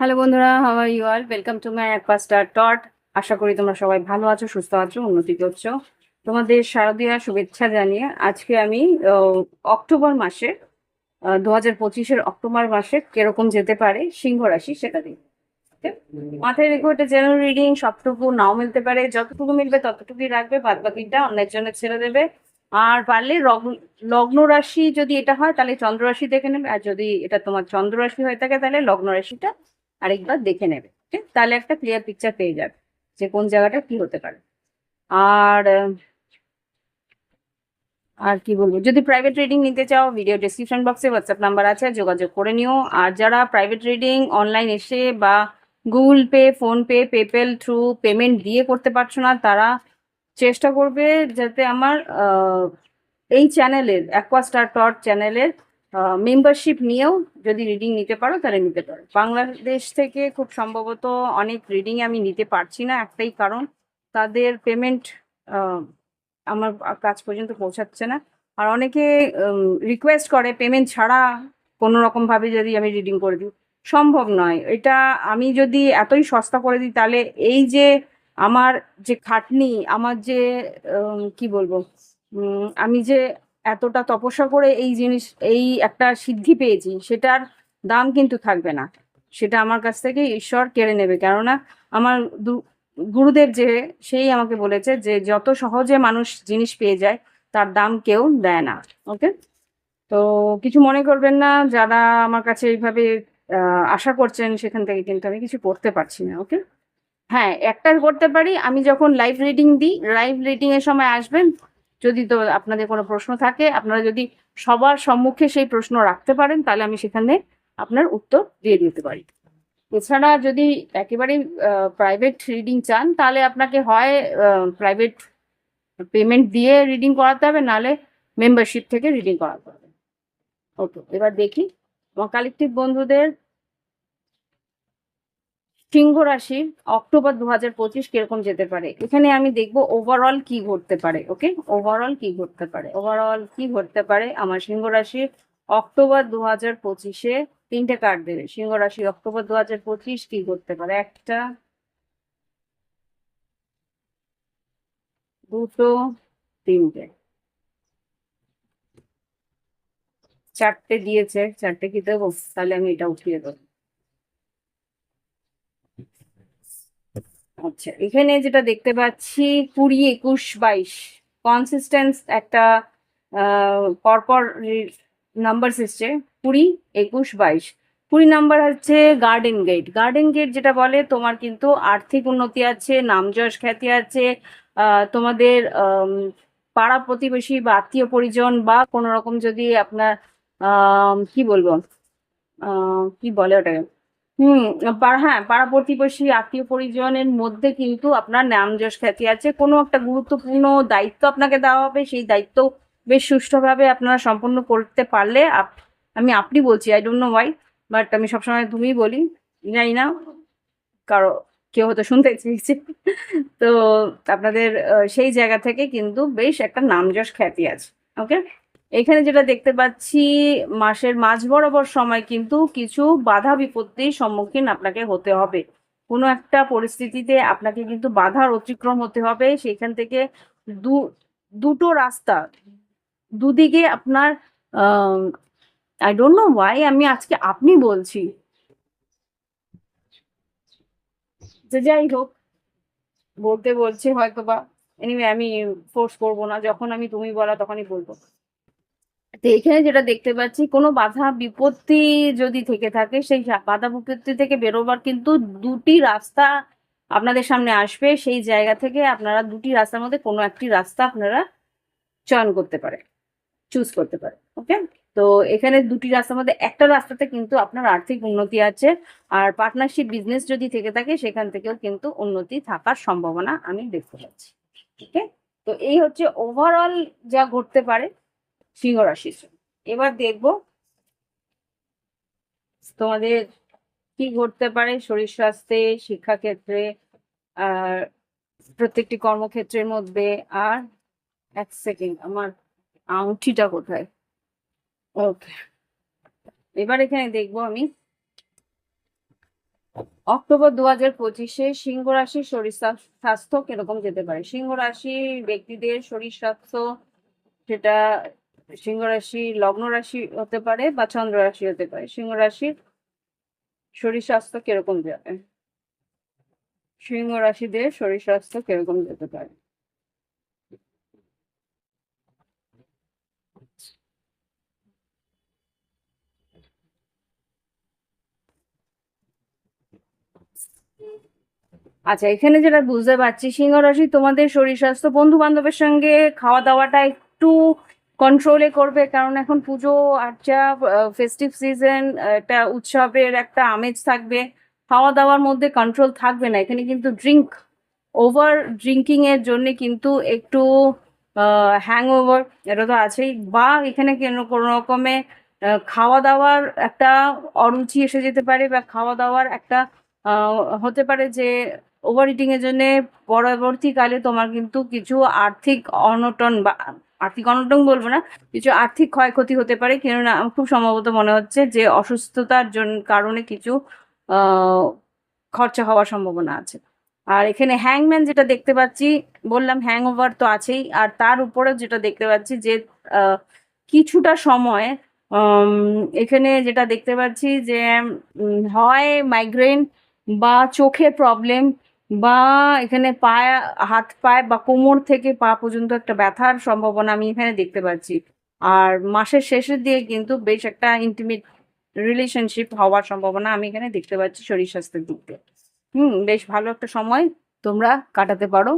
Hello বন্ধুরা how are you all welcome to my একপাস্টার টট আশা করি তোমরা সবাই ভালো আছো, সুস্থ আছো, উন্নতি করছ। তোমাদের শারদীয়া শুভেচ্ছা জানিয়ে আজকে আমি অক্টোবর মাসে দু হাজার পঁচিশের অক্টোবর মাসে কীরকম যেতে পারে সিংহ রাশি সেটা দিই মাথায় রেখো, এটা জেনারেল রিডিং সবটুকু নাও মিলতে পারে, যতটুকু মিলবে ততটুকুই রাখবে বাদ বাকিটা অন্যের জন্য ছেড়ে দেবে। আর পারলে লগ্ন রাশি যদি এটা হয়, তাহলে চন্দ্র রাশি দেখে নেবে, আর যদি এটা তোমার চন্দ্র রাশি হয়ে থাকে, তাহলে লগ্ন রাশিটা আরেকবার দেখে নেবে, ঠিক? তাহলে একটা ক্লিয়ার পিকচার পেয়ে যাবে যে কোন জায়গাটা কি হতে পারে। আর আর কি বলব? যদি প্রাইভেট রিডিং নিতে চাও ভিডিও ডিসক্রিপশন বক্সে হোয়াটসঅ্যাপ নাম্বার আছে, যোগাযোগ করে নিও। আর যারা প্রাইভেট রিডিং অনলাইন এসে বা Google Pay PhonePe PayPal through payment দিয়ে করতে পারছ না, তারা চেষ্টা করবে যাতে আমার এই চ্যানেলের অ্যাকোয়াস্টার টট চ্যানেলের মেম্বারশিপ নিয়েও যদি রিডিং নিতে পারো, তাহলে নিতে পারো। বাংলাদেশ থেকে খুব সম্ভবত অনেক রিডিং আমি নিতে পারছি না, একটাই কারণ তাদের পেমেন্ট আমার কাজ পর্যন্ত পৌঁছাচ্ছে না। আর অনেকে রিকোয়েস্ট করে পেমেন্ট ছাড়া কোনো রকমভাবে যদি আমি রিডিং করে দিই, সম্ভব নয়। এটা আমি যদি এতই সস্তা করে দিই, তাহলে এই যে আমার যে খাটনি, আমার যে কি বলব আমি যে এতটা তপস্যা করে এই জিনিস, এই একটা সিদ্ধি পেয়েছি, সেটার দাম কিন্তু থাকবে না। সেটা আমার কাছ থেকে ঈশ্বর কেড়ে নেবে। কেননা আমার গুরুদেব যে, সেই আমাকে বলেছে যে, যত সহজে মানুষ জিনিস পেয়ে যায়, তার দাম কেউ দেয় না। ওকে? তো কিছু মনে করবেন না, যারা আমার কাছে এইভাবে আশা করছেন, সেখান থেকে কিন্তু আমি কিছু করতে পারছি না, ওকে? হ্যাঁ একটা করতে পারি, আমি যখন লাইভ রিডিং দিই লাইভ রিডিং এর সময় আসবেন যদি তো আপনাদের কোনো প্রশ্ন থাকে, আপনারা যদি সবার সম্মুখে সেই প্রশ্ন রাখতে পারেন, তাহলে আমি সেখানে আপনার উত্তর দিয়ে দিতে পারি। এছাড়া যদি একেবারেই প্রাইভেট রিডিং চান, তাহলে আপনাকে হয় প্রাইভেট পেমেন্ট দিয়ে রিডিং করাতে হবে, নাহলে মেম্বারশিপ থেকে রিডিং করাতে হবে। ওকে, এবার দেখি আমার কালেকটিভ বন্ধুদের সিংহ রাশি অক্টোবর দু হাজার পঁচিশ কীরকম যেতে পারে? এখানে আমি দেখব ওভারঅল কি ঘটতে পারে ওকে ওভারঅল কি ঘটতে পারে? ওভারঅল কি ঘটতে পারে? আমার সিংহ রাশি অক্টোবর দু হাজার পঁচিশে তিনটে কার্ড দেবে। সিংহ রাশি অক্টোবর দু হাজার পঁচিশ কি ঘটতে পারে? একটা, দুটো, তিনটে। চারটে দিয়েছে, চারটে কি দেবো? তাহলে আমি এটা উঠিয়ে দেবো। আচ্ছা এখানে যেটা দেখতে পাচ্ছি, কুড়ি একুশ বাইশ। কনসিস্টেন্স একটা পরপর নাম্বার এসছে, কুড়ি একুশ বাইশ। কুড়ি নাম্বার হচ্ছে গার্ডেন গেট গার্ডেন গেট যেটা বলে, তোমার কিন্তু আর্থিক উন্নতি আছে, নামযশ খ্যাতি আছে তোমাদের পাড়া প্রতিবেশী বা আত্মীয় পরিজন বা কোনো রকম যদি আপনার কি বলব? কি বলে ওটাকে? হুম হ্যাঁ পাড়া প্রতিবেশী আত্মীয় পরিজনের মধ্যে কিন্তু আপনার নাম যশ খ্যাতি আছে। কোনো একটা গুরুত্বপূর্ণ দায়িত্ব আপনাকে দেওয়া হবে, সেই দায়িত্ব বেশ সুষ্ঠুভাবে আপনারা সম্পন্ন করতে পারলে আমি আপনি বলছি I don't know why but আমি সবসময় তুমিই বলি, জানি না, কারও, কেউ হয়তো শুনতে চেয়েছে। তো আপনাদের সেই জায়গা থেকে কিন্তু বেশ একটা নামযশ খ্যাতি আছে ওকে এখানে যেটা দেখতে পাচ্ছি, মাসের মাঝ বরাবর সময় কিন্তু কিছু বাধা বিপত্তির সম্মুখীন আপনাকে হতে হবে। কোনো একটা পরিস্থিতিতে আপনাকে কিন্তু বাধার অতিক্রম হতে হবে। সেখান থেকে দু, দুটো রাস্তা। দুদিকে আপনার আই ডোন্ট নো ওয়াই আমি আজকে আপনি বলছি। যে যাই হোক, বলতে বলছে হয়তো বা এনিওয়ে আমি ফোর্স করব না। যখন আমি তুমি বলা তখনই বলব। তো এখানে যেটা দেখতে পাচ্ছি, কোনো বাধা বিপত্তি যদি থেকে থাকে, সেই বাধা বিপত্তি থেকে বেরোবার কিন্তু দুটি রাস্তা আপনাদের সামনে আসবে। সেই জায়গা থেকে আপনারা দুটি রাস্তার মধ্যে কোনো একটি রাস্তা আপনারা চয়ন করতে পারে চুজ করতে পারে ওকে তো এখানে দুটি রাস্তার মধ্যে একটা রাস্তাতে কিন্তু আপনার আর্থিক উন্নতি আছে, আর পার্টনারশিপ বিজনেস যদি থেকে থাকে, সেখান থেকেও কিন্তু উন্নতি থাকার সম্ভাবনা আমি দেখতে পাচ্ছি ওকে তো এই হচ্ছে ওভারঅল যা ঘটতে পারে। সিংহ রাশির। এবার দেখব তোমাদের কি ঘটতে পারে শরীর স্বাস্থ্যে, শিক্ষাক্ষেত্রে, আর প্রত্যেকটি কর্মক্ষেত্রের মধ্যে। আর এক সেকেন্ড, আমার আংটিটা কোথায়? ওকে। এবার এখানে দেখব আমি অক্টোবর দু হাজার পঁচিশে সিংহ রাশির শরীর স্বা- স্বাস্থ্য কীরকম যেতে পারে? সিংহ রাশির ব্যক্তিদের শরীর স্বাস্থ্য সেটা সিংহ রাশি লগ্ন রাশি হতে পারে বা চন্দ্র রাশি হতে পারে। সিংহ রাশির শরীর স্বাস্থ্য কীরকম যাবে? সিংহ রাশিদের শরীর স্বাস্থ্য কীরকম যেতে পারে? আচ্ছা এখানে যেটা বুঝতে পারছি, সিংহ রাশি তোমাদের শরীর স্বাস্থ্য বন্ধু বান্ধবের সঙ্গে খাওয়া দাওয়াটা একটু কন্ট্রোলে করবে, কারণ এখন পুজো আর্চা ফেস্টিভ সিজন একটা উৎসবের একটা আমেজ থাকবে। খাওয়া দাওয়ার মধ্যে কন্ট্রোল থাকবে না, এখানে কিন্তু ড্রিঙ্ক ওভার ড্রিঙ্কিং এর জন্য কিন্তু একটু হ্যাং ওভার এটা তো আছেই। বা এখানে কেন, কোনো রকমে খাওয়া দাওয়ার একটা অরুচি এসে যেতে পারে বা খাওয়া দাওয়ার একটা হতে পারে যে ওভার ইটিং এর জন্য পরবর্তীকালে তোমার কিন্তু কিছু আর্থিক অনটন বা আর্থিক অনটন বলব না, কিছু আর্থিক ক্ষয়ক্ষতি হতে পারে। কেননা খুব সম্ভবত মনে হচ্ছে যে অসুস্থতার জন্য কারণে কিছু খরচা হওয়ার সম্ভাবনা আছে। আর এখানে হ্যাংম্যান যেটা দেখতে পাচ্ছি, বললাম হ্যাং ওভার তো আছেই। আর তার উপরে যেটা দেখতে পাচ্ছি যে কিছুটা সময় এখানে যেটা দেখতে পাচ্ছি যে হয় মাইগ্রেন বা চোখে প্রবলেম বা এখানে পায়ে, হাত পায়ে বা কোমর থেকে পা পর্যন্ত একটা ব্যথার সম্ভাবনা আমি এখানে দেখতে পাচ্ছি। আর মাসের শেষের দিয়ে কিন্তু বেশ একটা ইন্টিমেট রিলেশনশিপ হওয়ার সম্ভাবনা আমি এখানে দেখতে পাচ্ছি শরীর স্বাস্থ্যের দিক দিয়ে। হুম, বেশ ভালো একটা সময় তোমরা কাটাতে পারো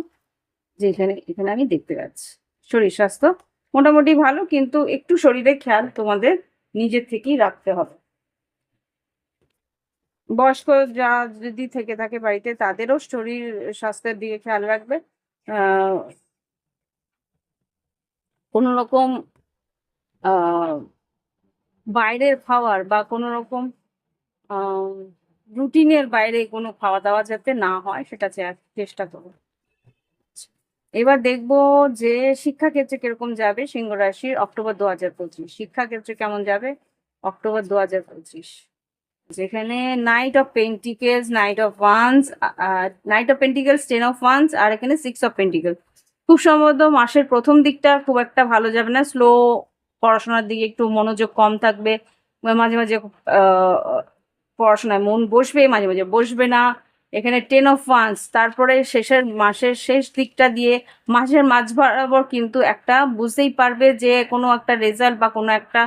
যে এখানে এখানে আমি দেখতে পাচ্ছি। শরীর স্বাস্থ্য মোটামুটি ভালো, কিন্তু একটু শরীরে খেয়াল তোমাদের নিজের থেকেই রাখতে হবে। বয়স্ক যা যদি থেকে থাকে বাড়িতে, তাদেরও শরীর স্বাস্থ্যের দিকে খেয়াল রাখবে। কোনো রকম বাইরের খাওয়ার বা কোনো রকম রুটিনের বাইরে কোনো খাওয়া দাওয়া যাতে না হয়, সেটা চেষ্টা করো এবার দেখব যে শিক্ষাক্ষেত্রে কীরকম যাবে সিংহ রাশির অক্টোবর দু হাজার পঁচিশ। শিক্ষাক্ষেত্রে কেমন যাবে? অক্টোবর দু হাজার পঁচিশ। যেখানে knight of pentacles knight of wands knight of pentacles ten of wands আর এখানে সিক্স অফ পেন্টিকেল খুব সম্ভবত মাসের প্রথম দিকটা খুব একটা ভালো যাবে না। স্লো পড়াশোনার দিকে একটু মনোযোগ কম থাকবে। মাঝে মাঝে পড়াশোনায় মন বসবে, মাঝে মাঝে বসবে না। এখানে টেন অফ ওয়ান্স তারপরে শেষের মাসের শেষ দিকটা দিয়ে মাসের মাঝ বরাবর কিন্তু একটা বুঝতেই পারবে যে কোনো একটা রেজাল্ট বা কোনো একটা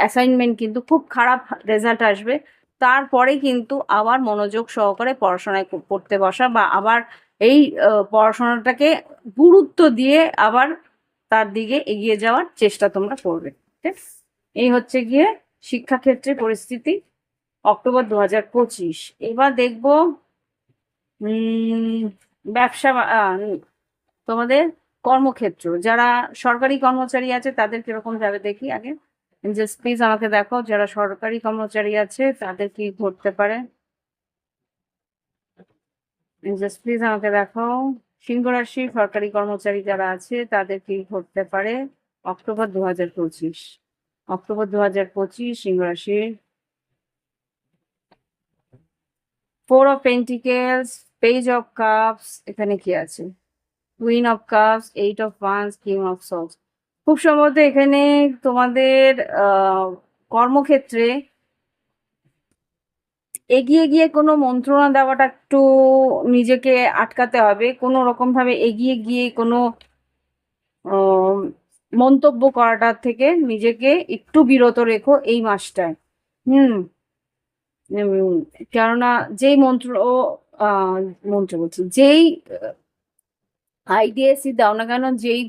অ্যাসাইনমেন্ট কিন্তু খুব খারাপ রেজাল্ট আসবে। তারপরে কিন্তু আবার মনোযোগ সহকারে পড়াশোনায় পড়তে বসা বা আবার এই পড়াশোনাটাকে গুরুত্ব দিয়ে আবার তার দিকে এগিয়ে যাওয়ার চেষ্টা তোমরা করবে, ঠিক এই হচ্ছে গিয়ে শিক্ষাক্ষেত্রে পরিস্থিতি, অক্টোবর দু হাজার পঁচিশ। এবার দেখব ব্যবসা তোমাদের কর্মক্ষেত্র, যারা সরকারি কর্মচারী আছে তাদের কীরকম যাবে দেখি আগে। জাস্ট প্লিজ আমাকে দেখো, যারা সরকারি কর্মচারী আছে, তাদের কি ঘটতে পারে? জাস্ট প্লিজ আমাকে দেখো, সিংহ রাশি সরকারি কর্মচারী যারা আছে, তাদের কি ঘটতে পারে? অক্টোবর দু হাজার পঁচিশ। অক্টোবর দু হাজার পঁচিশ, সিংহ রাশির four of pentacles page of cups এখানে কি আছে? Queen of cups eight of wands king of swords খুব সম্ভবত এখানে তোমাদের কর্মক্ষেত্রে এগিয়ে গিয়ে কোনো মন্ত্রণা দেওয়াটা একটু নিজেকে আটকাতে হবে। কোনো রকম ভাবে এগিয়ে গিয়ে কোনো মন্তব্য করাটার থেকে নিজেকে একটু বিরত রেখো এই মাসটায়। হুম। কেননা যেই মন্ত্র মন্ত্র বলছি, যেই আইডিএসই দাও না কেন, যেই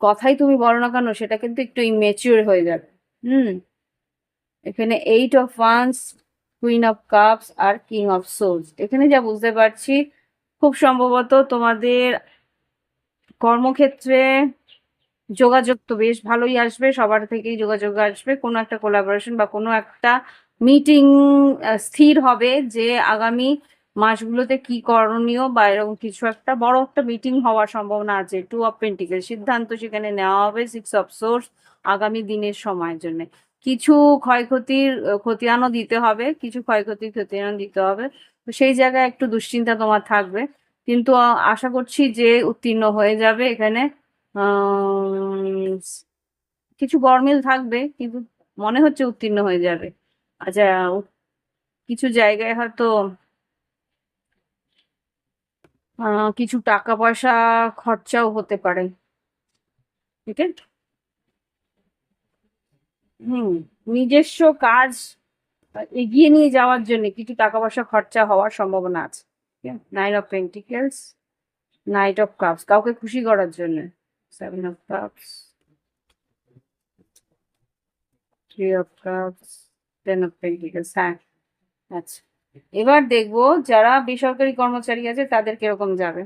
কথাই তুমি বলো না কেন, সেটা কিন্তু একটু ইমেচিওর হয়ে যাবে। হুম। এখানে eight of wands queen of cups R king of swords এখানে যা বুঝতে পারছি, খুব সম্ভবত তোমাদের কর্মক্ষেত্রে যোগাযোগ তো বেশ ভালোই আসবে, সবার থেকেই যোগাযোগ আসবে। কোনো একটা কোলাবোরেশন বা কোনো একটা মিটিং স্থির হবে যে আগামী মাসগুলোতে কি করণীয় বা এরকম কিছু একটা? বড় একটা মিটিং হওয়ার সম্ভাবনা আছে। টু অফ পেন্টিকেল সিদ্ধান্ত সেখানে নেওয়া হবে সিক্স অফ সোর্স আগামী দিনের সময়ের জন্য। কিছু ক্ষয়ক্ষতির আহ, খতিয়ানও দিতে হবে কিছু ক্ষয়ক্ষতির খতিয়ান দিতে হবে। তো সেই জায়গায় একটু দুশ্চিন্তা তোমার থাকবে। কিন্তু আশা করছি যে উত্তীর্ণ হয়ে যাবে এখানে। কিছু গরমিল থাকবে কিন্তু মনে হচ্ছে উত্তীর্ণ হয়ে যাবে। আচ্ছা কিছু জায়গায় হয়তো কিছু টাকা পয়সা খরচাও হতে পারে। ঠিক আছে? হুম, নিজস্ব কাজ এগিয়ে নিয়ে যাওয়ার জন্য কিছু টাকা পয়সা খরচা হওয়ার সম্ভাবনা আছে। Nine of pentacles knight of cups কাউকে খুশি করার জন্য। Seven of cups three of cups ten of pentacles হ্যাঁ আচ্ছা। এবার দেখব যারা বেসরকারি কর্মচারী আছে তাদের কীরকম যাবে।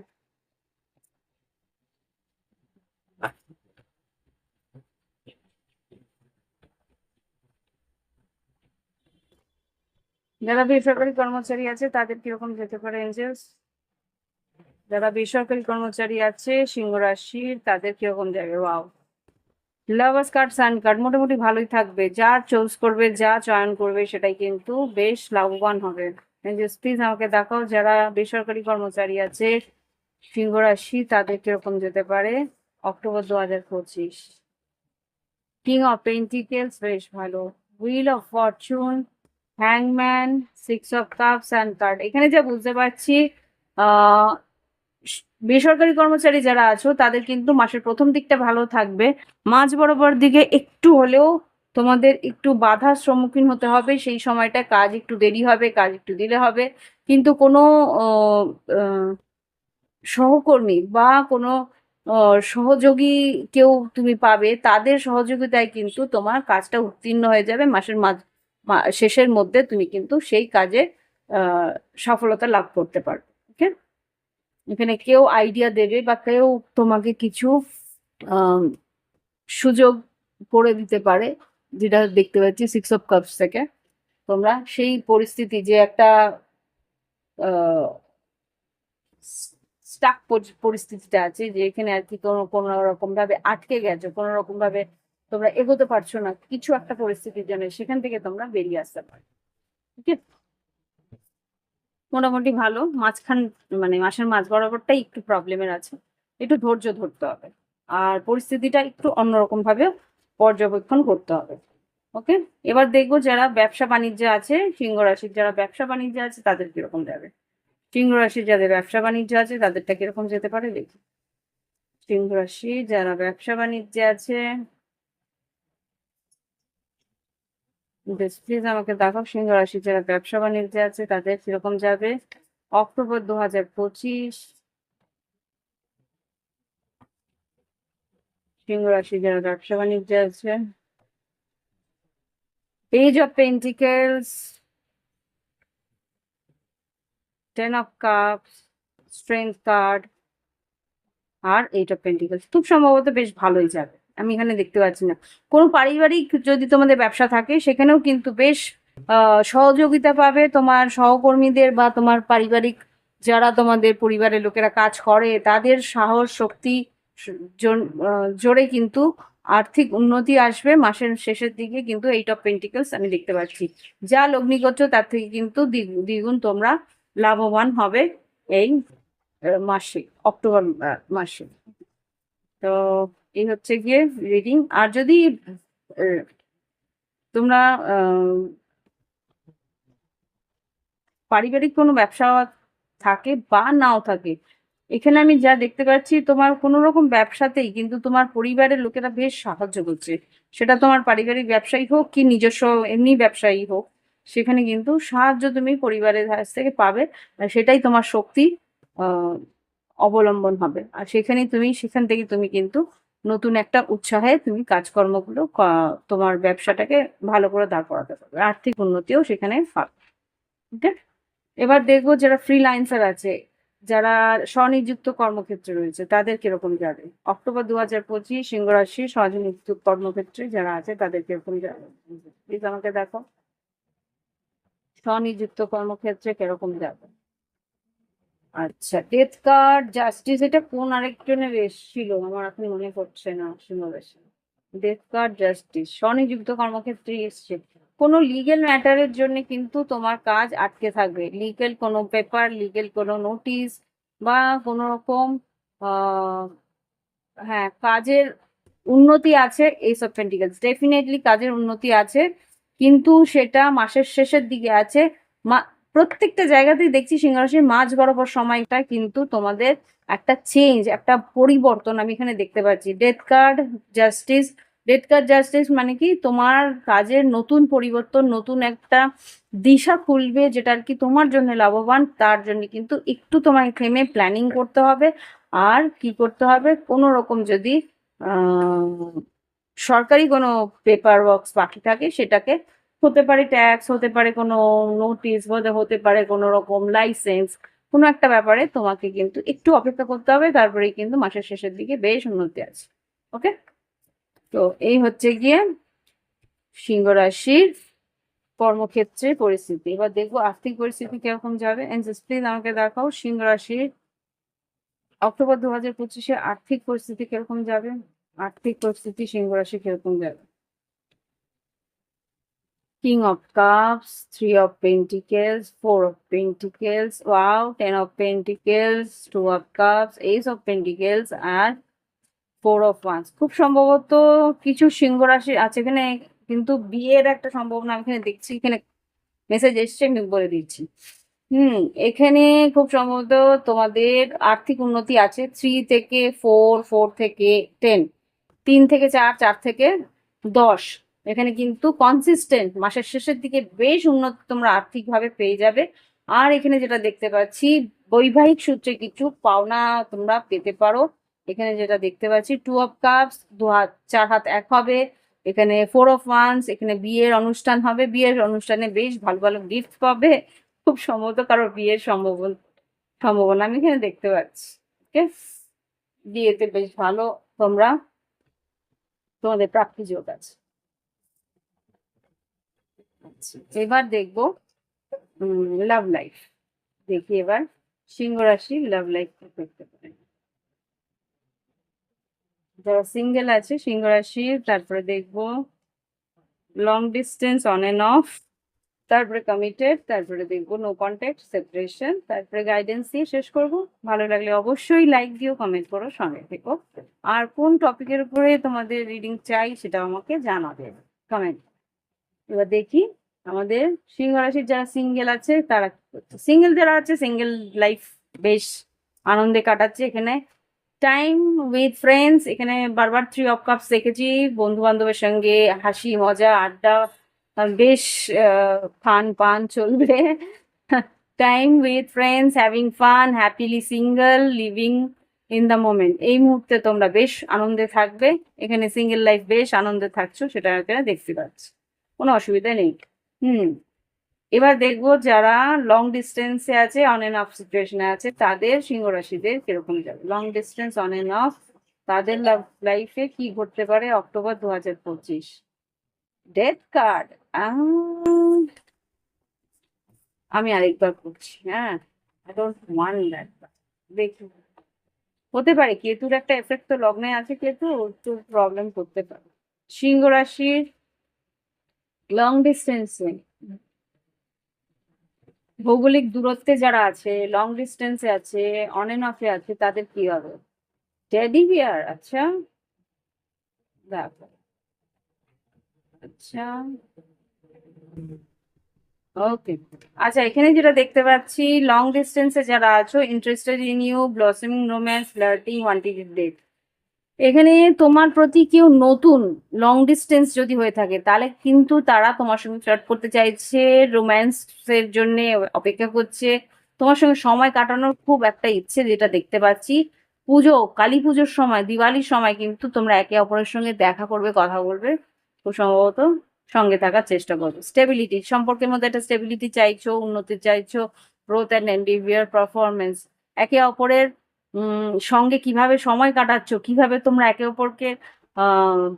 যারা বেসরকারি কর্মচারী আছে তাদের কীরকম যেতে পারে এঞ্জেলস যারা বেসরকারি কর্মচারী আছে সিংহ রাশির তাদের কীরকম যাবে? Wow lovers card sun card মোটামুটি ভালোই থাকবে। যা চুজ করবে, যা চয়ন করবে, সেটাই কিন্তু বেশ লাভবান হবে। প্লিজ আমাকে দেখাও, যারা বেসরকারি কর্মচারী আছে সিংহ রাশি তাদের কীরকম যেতে পারে? অক্টোবর দু হাজার পঁচিশ। কিং অফ পেন্টিকেলস বেশ ভালো। Wheel of fortune হ্যাংম্যান six of cups and card এখানে যা বুঝতে পারছি বেসরকারি কর্মচারী যারা আছো, তাদের কিন্তু মাসের প্রথম দিকটা ভালো থাকবে। মাঝ বরাবর দিকে একটু হলেও তোমাদের একটু বাধার সম্মুখীন হতে হবে। সেই সময়টা কাজ একটু দেরি হবে, কাজ একটু দিলে হবে। কিন্তু কোনো সহকর্মী বা কোনো সহযোগী কেউ তুমি পাবে, তাদের সহযোগিতায় কিন্তু তোমার কাজটা উত্তীর্ণ হয়ে যাবে। মাসের মাঝ শেষের মধ্যে তুমি কিন্তু সেই কাজে সফলতা লাভ করতে পারবে। এখানে কেউ আইডিয়া দেবে বা কেউ তোমাকে কিছু সুযোগ করে দিতে পারে, যেটা দেখতে পাচ্ছি সিক্স অফ কাপস থেকে। তোমরা সেই পরিস্থিতি যে একটা স্টাক পরিস্থিতিটা আছে যে এখানে আর কি কোনো কোনো রকম ভাবে আটকে গেছো, কোনো রকম ভাবে তোমরা এগোতে পারছ না, কিছু একটা পরিস্থিতির জন্য সেখান থেকে তোমরা বেরিয়ে আসতে পারো। ঠিক আছে মোটামুটি ভালো। মাঝখান মানে মাসের মাঝ বরাবরটাই একটু প্রবলেমের আছে। একটু ধৈর্য ধরতে হবে। আর পরিস্থিতিটা একটু অন্যরকম ভাবে পর্যবেক্ষণ করতে হবে। ওকে? এবার দেখব যারা ব্যবসা বাণিজ্য আছে, সিংহ রাশির যারা ব্যবসা বাণিজ্য আছে, তাদের কীরকম যাবে? সিংহ রাশির যাদের ব্যবসা বাণিজ্য আছে, তাদেরটা কীরকম যেতে পারে? দেখি। সিংহ রাশি যারা ব্যবসা বাণিজ্যে আছে বেশ প্লিজ আমাকে দেখাও সিংহ রাশি যারা ব্যবসা বাণিজ্যে আছে, তাদের কীরকম যাবে? অক্টোবর দু হাজার পঁচিশ। সিংহ রাশি যারা ব্যবসা বাণিজ্যে আছে। Page of pentacles ten of cups strength card R eight of pentacles খুব সম্ভবত বেশ ভালোই যাবে। আমি এখানে দেখতে পাচ্ছি না। কোনো পারিবারিক যদি তোমাদের ব্যবসা থাকে, সেখানেও কিন্তু বেশ সহযোগিতা পাবে তোমার সহকর্মীদের বা তোমার পারিবারিক যারা তোমাদের পরিবারের লোকেরা কাজ করে, তাদের সাহস, শক্তি জোরে কিন্তু আর্থিক উন্নতি আসবে। মাসের শেষের দিকে কিন্তু এইট অফ পেন্টিকেলস আমি দেখতে পাচ্ছি। যা লগ্নি করছ তার থেকে কিন্তু দ্বিগু- দ্বিগুণ তোমরা লাভবান হবে এই মাসে, অক্টোবর মাসে। তো এই হচ্ছে গিয়ে রিডিং আর যদি তোমরা পারিবারিক কোনো ব্যবসা থাকে বা নাও থাকে, এখানে আমি যা দেখতে পাচ্ছি তোমার কোনো রকম ব্যবসাতেই কিন্তু তোমার পরিবারের লোকেরা বেশ সাহায্য করছে। সেটা তোমার পারিবারিক ব্যবসায়ী হোক কি নিজস্ব এমনি ব্যবসায়ী হোক, সেখানে কিন্তু সাহায্য তুমি পরিবারের কাছ থেকে পাবে সেটাই তোমার শক্তি অবলম্বন হবে। আর সেখানে তুমি, সেখান থেকে তুমি কিন্তু নতুন একটা উৎসাহে তুমি কাজকর্মগুলো তোমার ব্যবসাটাকে ভালো করে দাঁড় করাতে পারবে। আর্থিক উন্নতিও সেখানে ওকে এবার দেখব যারা ফ্রিল্যান্সার আছে, যারা স্বনিযুক্ত কর্মক্ষেত্রে রয়েছে, তাদের কীরকম যাবে? অক্টোবর দু হাজার পঁচিশ সিংহ রাশি স্বনিযুক্ত কর্মক্ষেত্রে যারা আছে, তাদের কীরকম যাবে? প্লিজ আমাকে দেখো। স্বনিযুক্ত কর্মক্ষেত্রে কীরকম যাবে? আচ্ছা ডেথ কার্ড জাস্টিস এটা কোন আরেকজনের এসেছিল আমার এখন মনে পড়ছে না সিংহরাশি ডেথ কার্ড জাস্টিস স্বনিযুক্ত কর্মক্ষেত্রে এসছে। কোনো লিগেল ম্যাটারের জন্য কিন্তু তোমার কাজ আটকে থাকবে। লিগেল কোনো পেপার লিগেল কোনো নোটিশ বা কোনো রকম হ্যাঁ কাজের উন্নতি আছে এইসব পেন্টিকেলস ডেফিনেটলি কাজের উন্নতি আছে, কিন্তু সেটা মাসের শেষের দিকে আছে। প্রত্যেকটা জায়গাতেই দেখছি সিংহরাশির মাঝ বরাবর সময়টা কিন্তু তোমাদের একটা চেঞ্জ একটা পরিবর্তন আমি এখানে দেখতে পাচ্ছি। Death card justice death card justice মানে কি? তোমার কাজের নতুন পরিবর্তন, নতুন একটা দিশা খুলবে যেটা আর কি তোমার জন্য লাভবান, তার জন্য কিন্তু একটু তোমায় থেমে প্ল্যানিং করতে হবে। আর কি করতে হবে? কোনো রকম যদি সরকারি কোনো পেপার ওয়ার্কস বাকি থাকে সেটাকে হতে পারে ট্যাক্স হতে পারে কোনো নোটিশ হতে পারে কোনো রকম লাইসেন্স কোনো একটা ব্যাপারে তোমাকে কিন্তু একটু অপেক্ষা করতে হবে, তারপরেই কিন্তু মাসের শেষের দিকে বেশ উন্নতি আছে ওকে তো এই হচ্ছে গিয়ে সিংহ রাশির কর্মক্ষেত্রের পরিস্থিতি। এবার দেখব আর্থিক পরিস্থিতি কীরকম যাবে। প্লিজ আমাকে দেখাও, সিংহ রাশির অক্টোবর দু হাজার পঁচিশে আর্থিক পরিস্থিতি কীরকম যাবে? আর্থিক পরিস্থিতি সিংহ রাশি কীরকম যাবে? King of Cups, Three of Pentacles, Four of Pentacles, wow, Ten of Pentacles, Two of Cups, Ace of Pentacles R Four of Wands. খুব সম্ভবত কিছু সিংহ রাশি আছে এখানে কিন্তু বিয়ের একটা সম্ভাবনা আমি এখানে দেখছি এখানে মেসেজ এসছে আমি বলে দিচ্ছি। হুম এখানে খুব সম্ভবত তোমাদের আর্থিক উন্নতি আছে। থ্রি থেকে ফোর ফোর থেকে টেন তিন থেকে চার চার থেকে দশ। এখানে কিন্তু কনসিস্টেন্ট মাসের শেষের দিকে বেশ উন্নত তোমরা আর্থিকভাবে পেয়ে যাবে। আর এখানে যেটা দেখতে পাচ্ছি, বৈবাহিক সূত্রে কিছু পাওনা তোমরা পেতে পারো। এখানে যেটা দেখতে পাচ্ছি টু অফ কাপস দু হাত, চার হাত এক হবে। এখানে ফোর অফ ওয়ান্স এখানে বিয়ের অনুষ্ঠান হবে। বিয়ের অনুষ্ঠানে বেশ ভালো ভালো গিফট পাবে। খুব সম্ভবত কারও বিয়ের সম্ভাবনা সম্ভাবনা আমি এখানে দেখতে পাচ্ছি। ওকে বিয়েতে বেশ ভালো তোমরা তোমাদের প্রাপ্তি যোগ আছে। এবার দেখব লাভ লাইফ দেখি এবার সিংহ রাশি লাভ লাইফ করতে পারে। যারা সিঙ্গেল আছে, সিংহ রাশি, তারপরে দেখব long distance on and off তারপরে কমিটেড তারপরে দেখব নো কন্ট্যাক্ট সেপারেশন তারপরে গাইডেন্স দিয়ে শেষ করব। ভালো লাগলে অবশ্যই লাইক দিও কমেন্ট করো, সঙ্গে থেকো। আর কোন টপিকের উপরে তোমাদের রিডিং চাই সেটা আমাকে জানাবে কমেন্ট এবার দেখি আমাদের সিংহ রাশির যারা সিঙ্গেল আছে, তারা সিঙ্গেল যারা আছে সিঙ্গেল লাইফ বেশ আনন্দে কাটাচ্ছে এখানে। টাইম উইথ ফ্রেন্ডস এখানে বারবার থ্রি অফ কাপস দেখেছি। বন্ধু বান্ধবের সঙ্গে হাসি, মজা, আড্ডা বেশ ফান, পান চলবে। Time with friends having fun happily single living in the moment এই মুহূর্তে তোমরা বেশ আনন্দে থাকবে। এখানে সিঙ্গেল লাইফ বেশ আনন্দে থাকছো, সেটা দেখতে পাচ্ছি। কোনো অসুবিধা নেই। হুম। এবার দেখব যারা লং ডিস্টেন্সে আছে অন এন্ড অফ সিচুয়েশনে আছে, তাদের সিংহ রাশিদের কীরকম যাবে? Long distance on and off তাদের লাইফে কি ঘটতে পারে? অক্টোবর দু হাজার পঁচিশ ডেথ কার্ড আমি আরেকবার করছি হ্যাঁ হতে পারে, কেতুর একটা এফেক্ট তো লগ্নে আছে, কেতু একটু প্রবলেম করতে পারে। সিংহ রাশির লং ডিস্টেন্সে ভৌগোলিক দূরত্বে যারা আছে লং ডিস্টেন্সে আছে অন এন্ড অফে আছে, তাদের কি হবে? টেডি বিয়ার আচ্ছা। দেখো। আচ্ছা। ওকে আচ্ছা এখানে যেটা দেখতে পাচ্ছি লং ডিস্টেন্সে যারা আছো interested in you blossoming romance flirting wanted date এখানে তোমার প্রতি কেউ নতুন লং ডিস্টেন্স যদি হয়ে থাকে, তাহলে কিন্তু তারা তোমার সঙ্গে ফ্লার্ট করতে চাইছে রোম্যান্সের জন্য অপেক্ষা করছে। তোমার সঙ্গে সময় কাটানোর খুব একটা ইচ্ছে যেটা দেখতে পাচ্ছি। পুজো, কালী পুজোর সময়, দিওয়ালির সময় কিন্তু তোমরা একে অপরের সঙ্গে দেখা করবে, কথা বলবে। খুব সম্ভবত সঙ্গে থাকার চেষ্টা করবে। স্টেবিলিটি সম্পর্কের মধ্যে একটা স্টেবিলিটি চাইছো, উন্নতি চাইছো গ্রোথ অ্যান্ড এন্ডিভিয়ার পারফরমেন্স একে অপরের সঙ্গে কীভাবে সময় কাটাচ্ছ, কীভাবে তোমরা একে অপরকে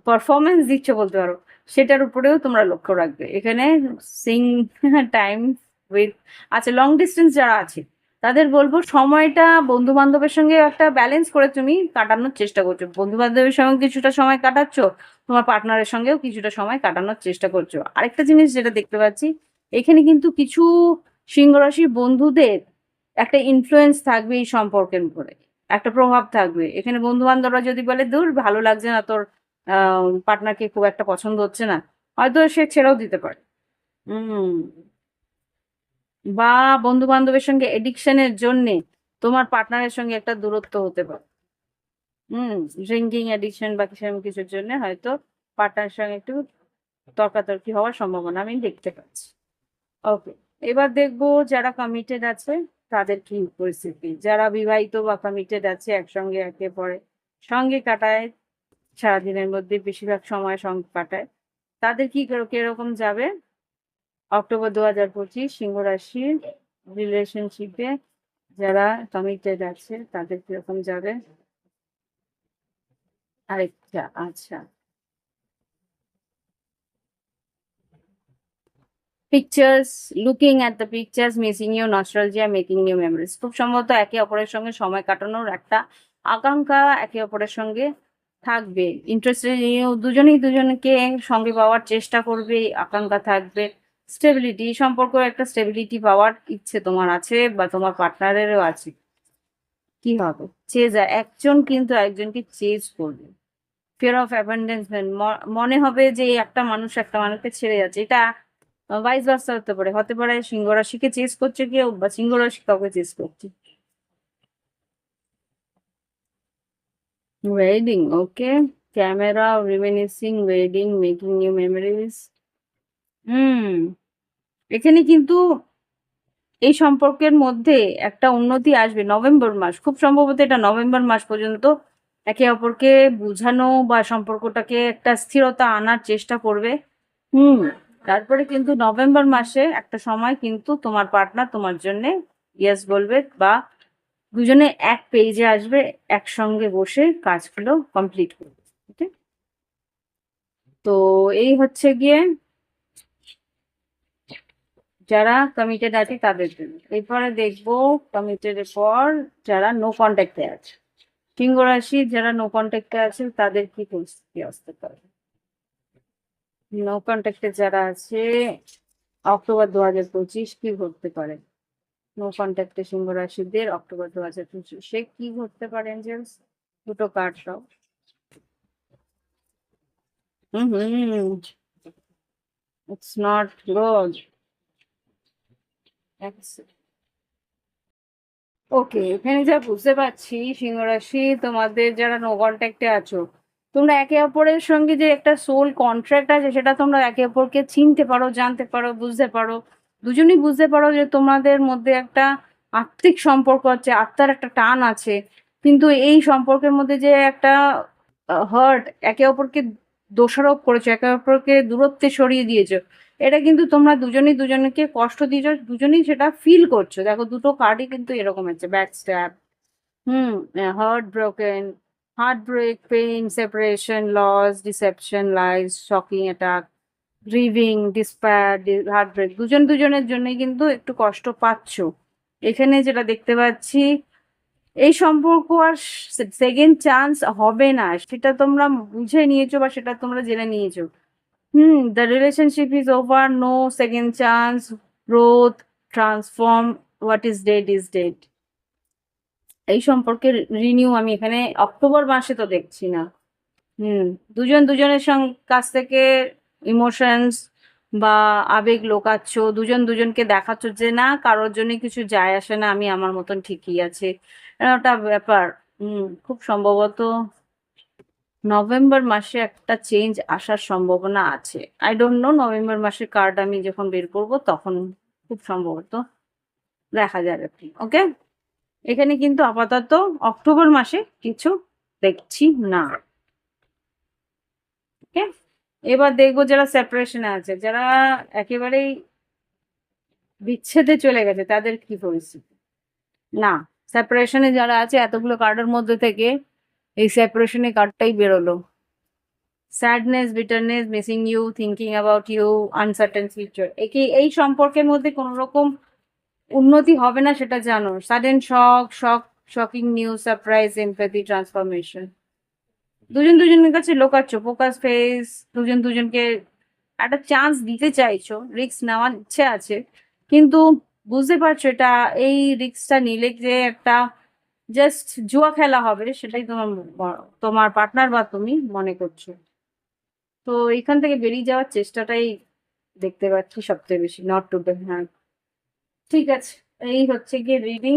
পারফরমেন্স দিচ্ছ বলতে পারো, সেটার উপরেও তোমরা লক্ষ্য রাখবে। এখানে সিং টাইম উইথ আচ্ছা লং ডিস্টেন্স যারা আছে, তাদের বলব সময়টা বন্ধু বান্ধবের সঙ্গে একটা ব্যালেন্স করে তুমি কাটানোর চেষ্টা করছ। বন্ধু বান্ধবের সঙ্গে কিছুটা সময় কাটাচ্ছ, তোমার পার্টনারের সঙ্গেও কিছুটা সময় কাটানোর চেষ্টা করছ। আরেকটা জিনিস যেটা দেখতে পাচ্ছি, এখানে কিন্তু কিছু সিংহরাশির বন্ধুদের একটা ইনফ্লুয়েন্স থাকবে এই সম্পর্কের উপরে। একটা প্রভাব থাকবে। এখানে বন্ধু বান্ধবরা যদি বলে দূর ভালো লাগছে না তোর পার্টনারকে খুব একটা পছন্দ হচ্ছে না। হয়তো সে ছেড়েও দিতে পারে। হুম। বা বন্ধু বান্ধবের সঙ্গে এডিকশনের জন্যে তোমার পার্টনারের সঙ্গে একটা দূরত্ব হতে পারে। হুম ড্রিঙ্কিং এডিকশন বা কিছু কিছুর জন্য হয়তো পার্টনারের সঙ্গে একটু তর্কাতর্কি হওয়ার সম্ভাবনা আমি দেখতে পাচ্ছি। ওকে এবার দেখব যারা কমিটেড আছে তাদের কি পরিস্থিতি। যারা বিবাহিত বা কমিটেড আছে, একসঙ্গে একে পরে সঙ্গে কাটায়, সারাদিনের মধ্যে বেশিরভাগ সময় সঙ্গে কাটায়, তাদের কি কিরকম- যাবে? অক্টোবর দু হাজার পঁচিশ, সিংহ রাশির রিলেশনশিপে যারা কমিটেড আছে, তাদের কীরকম যাবে? আরেকটা আচ্ছা। Pictures looking at the pictures missing you nostalgia making new memories খুব সম্ভবত একে অপরের সঙ্গে সময় কাটানোর একটা আকাঙ্ক্ষা একে অপরের সঙ্গে থাকবে। ইন্টারেস্টেড দুজনেই দুজনকে সঙ্গে পাওয়ার চেষ্টা করবে, আকাঙ্ক্ষা থাকবে। স্টেবিলিটি সম্পর্ক একটা স্টেবিলিটি পাওয়ার ইচ্ছে তোমার আছে বা তোমার পার্টনারেরও আছে। কি হবে? চেজ একজন কিন্তু একজনকে চেজ করবে। ফিয়ার অফ অ্যাবান্ডেন্সমেন্ট মনে হবে যে একটা মানুষ একটা মানুষকে ছেড়ে যাচ্ছে। এটা ভাইস ভার্সা হতে পারে। হতে পারে সিংহ রাশিকে চেজ করছে কেউ বা সিংহ রাশি কাউকে চেজ করছে। Wedding okay camera reminiscing wedding making new memories hmm এখানে কিন্তু এই সম্পর্কের মধ্যে একটা উন্নতি আসবে নভেম্বর মাস। খুব সম্ভবত এটা নভেম্বর মাস পর্যন্ত একে অপরকে বোঝানো বা সম্পর্কটাকে একটা স্থিরতা আনার চেষ্টা করবে। হুম তারপরে কিন্তু নভেম্বর মাসে একটা সময় কিন্তু তোমার পার্টনার তোমার জন্য ইয়েস বলবে বা দুজনে এক পেজে আসবে, একসঙ্গে বসে কাজগুলো কমপ্লিট করবে তো এই হচ্ছে গিয়ে যারা কমিটেড আছে তাদের জন্য। এরপরে দেখব কমিটেডের পর যারা নো কন্ট্যাক্টে আছে। সিংহ রাশি যারা নো কন্ট্যাক্টে আছে তাদের কি পরিস্থিতি আসতে পারে নো কন্ট্যাক্টে যারা আছে অক্টোবর দু হাজার পঁচিশ কি ঘটতে পারে? নো কন্ট্যাক্টে সিংহ রাশিদের অক্টোবর দু হাজার পঁচিশে কি ঘটতে পারে এঞ্জেলস দুটো কার্ড সব hmm it's not good okay এখানে যা বুঝতে পারছি সিংহ তোমাদের যারা নো কন্ট্যাক্টে আছো তোমরা একে অপরের সঙ্গে যে একটা সোল কন্ট্রাক্ট আছে, সেটা তোমরা একে অপরকে চিনতে পারো, জানতে পারো, বুঝতে পারো। দুজনই বুঝতে পারো যে তোমাদের মধ্যে একটা আত্মিক সম্পর্ক আছে, আত্মার একটা টান আছে। কিন্তু এই সম্পর্কের মধ্যে যে একটা হার্ট একে অপরকে দোষারোপ করেছ, একে অপরকে দূরত্বে সরিয়ে দিয়েছ, এটা কিন্তু তোমরা দুজনেই দুজনকে কষ্ট দিয়েছ, দুজনেই সেটা ফিল করছ। দেখো, দুটো কার্ডই কিন্তু এরকম আছে back stab hmm heart broken pain separation loss deception lies shocking attack grieving despair heart break দুজন দুজনের জন্যই কিন্তু একটু কষ্ট পাচ্ছ। এখানে যেটা দেখতে পাচ্ছি, এই সম্পর্ক আর সেকেন্ড চান্স হবে না, সেটা তোমরা বুঝে নিয়েছো বা সেটা তোমরা জেনে নিয়েছো। হুম the relationship is over no second chance growth transform what is dead is dead এই সম্পর্কে রিনিউ আমি এখানে অক্টোবর মাসে তো দেখছি না। হুম, দুজন দুজনের সঙ্গে কাছ থেকে ইমোশনস বা আবেগ লোকাচ্ছ, দুজন দুজনকে দেখাচ্ছ যে না, কারোর জন্য কিছু যায় আসে না, আমি আমার মতন ঠিকই আছে। একটা ব্যাপার। হুম, খুব সম্ভবত নভেম্বর মাসে একটা চেঞ্জ আসার সম্ভাবনা আছে। আই ডোন্ট নো নভেম্বর মাসের কার্ড আমি যখন বের করব, তখন খুব সম্ভবত দেখা যাবে। ওকে এখানে কিন্তু আপাতত অক্টোবর মাসে কিছু দেখছি না। এবার দেখব যারা সেপারেশনে আছে, যারা একেবারেই বিচ্ছেদে চলে গেছে, তাদের কি পরিস্থিতি? না সেপারেশনে যারা আছে, এতগুলো কার্ডের মধ্যে থেকে এই সেপারেশনে কার্ডটাই বেরোলো। Sadness bitterness missing you thinking about you uncertain future এই সম্পর্কের মধ্যে কোনো রকম উন্নতি হবে না সেটা জানো। Sudden shock shock shocking news surprise empathy transformation দুজন দুজনের কাছে লোকাচ্ছ ফোকাস ফেস দুজন দুজনকে একটা চান্স দিতে চাইছো রিক্স নেওয়ার ইচ্ছে আছে। কিন্তু বুঝতে পারছ এটা, এই রিস্কটা নিলে যে একটা জাস্ট জুয়া খেলা হবে, সেটাই তোমার তোমার পার্টনার বা তুমি মনে করছ। তো এখান থেকে বেরিয়ে যাওয়ার চেষ্টাটাই দেখতে পাচ্ছি সবচেয়ে বেশি নট টু হ্যাঁ ঠিক আছে, এই হচ্ছে গিয়ে রিডিং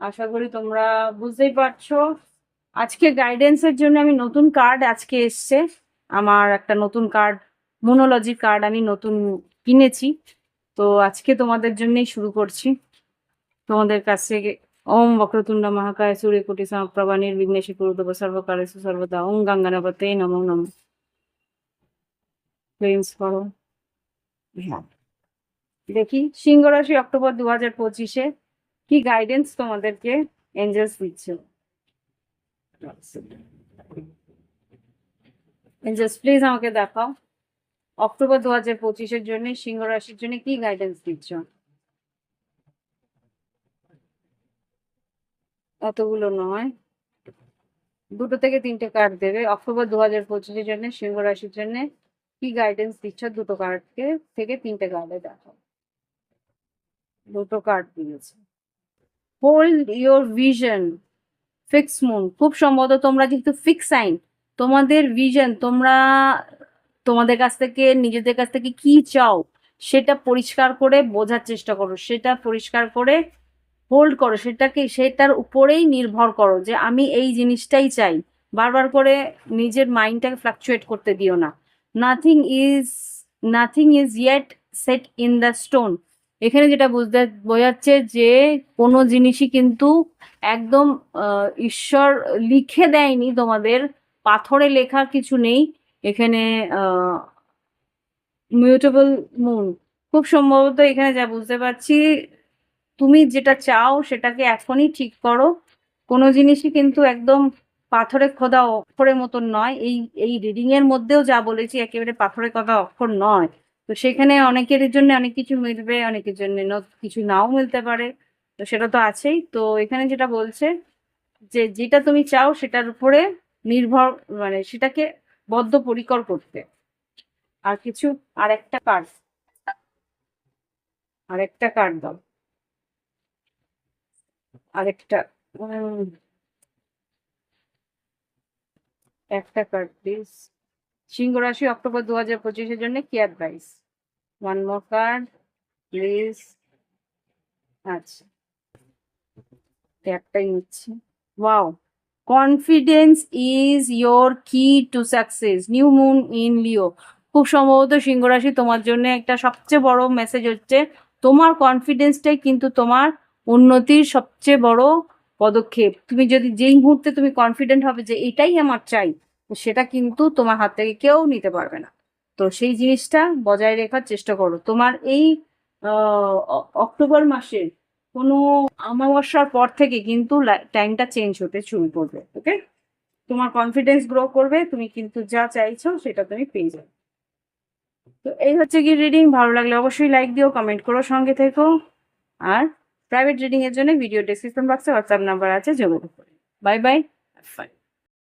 আশা করি তোমরা বুঝতেই পারছ। আজকে গাইডেন্সের জন্য আমি নতুন কার্ড আজকে এসছে। আমার একটা নতুন কার্ড মোনোলজি কার্ড আমি নতুন কিনেছি। তো আজকে তোমাদের জন্যই শুরু করছি। তোমাদের কাছ থেকে ওম বক্রতুণ্ড মহাকায় সূর্যকোটি সমপ্রভা নির্বিঘ্নেশী কুরুদেব সর্বকালেষু সর্বদা ওম গঙ্গানপতে নমো নম। ক্লেমস করো হ্যাঁ দেখি সিংহ রাশি অক্টোবর দু হাজার পঁচিশে কি গাইডেন্স তোমাদেরকে এঞ্জেলস দিচ্ছে? এঞ্জেলস প্লিজ আমাকে দেখাও। অক্টোবর দু হাজার পঁচিশের জন্য সিংহ রাশির জন্য কি গাইডেন্স দিচ্ছ? অতগুলো নয়। দুটো থেকে তিনটে কার্ড দেবে। অক্টোবর দু হাজার পঁচিশের জন্য সিংহ রাশির জন্য কি গাইডেন্স দিচ্ছ? দুটো কার্ডকে থেকে তিনটে কার্ডে দেখো দুটো কার্ড দিয়েছে। Hold your vision fix moon খুব সম্ভবত তোমরা যেহেতু ফিক্স সাইন তোমাদের ভিশন তোমরা তোমাদের কাছ থেকে, নিজেদের কাছ থেকে কি চাও, সেটা পরিষ্কার করে বোঝার চেষ্টা করো, সেটা পরিষ্কার করে হোল্ড করো, সেটাকে, সেটার উপরেই নির্ভর করো যে আমি এই জিনিসটাই চাই। বারবার করে নিজের মাইন্ডটাকে ফ্লাকচুয়েট করতে দিও না। Nothing is nothing is yet set in the stone এখানে যেটা বুঝতে, বোঝাচ্ছে যে কোনো জিনিসই কিন্তু একদম ঈশ্বর লিখে দেয়নি, তোমাদের পাথরে লেখা কিছু নেই। এখানে মিউটেবল মুন খুব সম্ভবত এখানে যা বুঝতে পারছি, তুমি যেটা চাও সেটাকে এখনই ঠিক করো। কোনো জিনিসই কিন্তু একদম পাথরে খোদা অক্ষরের মতন নয়। এই এই রিডিং এর মধ্যেও যা বলেছি, একেবারে পাথরে খোদা অক্ষর নয়। তো সেখানে অনেকের জন্য অনেক কিছু মিলবে, অনেকের জন্য কিছু নাও মিলতে পারে। তো সেটা তো আছেই। তো এখানে যেটা বলছে যে, যেটা তুমি চাও সেটার উপরে নির্ভর মানে সেটাকে বদ্ধপরিকর করতে। আর কিছু আর একটা কার্ড। আর একটা কার্ড দাও। আরেকটা একটা কার্ড, প্লিজ। সিংহ রাশি অক্টোবর দু হাজার পঁচিশের জন্য কি advice one more card please আচ্ছা। একটাই নিচ্ছি। Wow confidence is your key to success new moon in Leo খুব সম্ভবত সিংহ রাশি তোমার জন্য একটা সবচেয়ে বড় মেসেজ হচ্ছে, তোমার কনফিডেন্সটাই কিন্তু তোমার উন্নতির সবচেয়ে বড় পদক্ষেপ। তুমি যদি যেই মুহূর্তে তুমি কনফিডেন্ট হবে যে এটাই আমার চাই সেটা কিন্তু তোমার হাত থেকে কেউ নিতে পারবে না। তো সেই জিনিসটা বজায় রেখার চেষ্টা করো। তোমার এই অক্টোবর মাসের কোনো অমাবস্যার পর থেকে কিন্তু টাইমটা চেঞ্জ হতে শুরু করবে ওকে তোমার কনফিডেন্স গ্রো করবে, তুমি কিন্তু যা চাইছো সেটা তুমি পেয়ে যাবে। তো এই হচ্ছে কি রিডিং ভালো লাগলে অবশ্যই লাইক দিও কমেন্ট করো, সঙ্গে থেকো। আর প্রাইভেট রিডিং এর জন্য ভিডিও ডেসক্রিপশন বক্সে হোয়াটসঅ্যাপ নাম্বার আছে, যোগাযোগ করে। Bye bye fine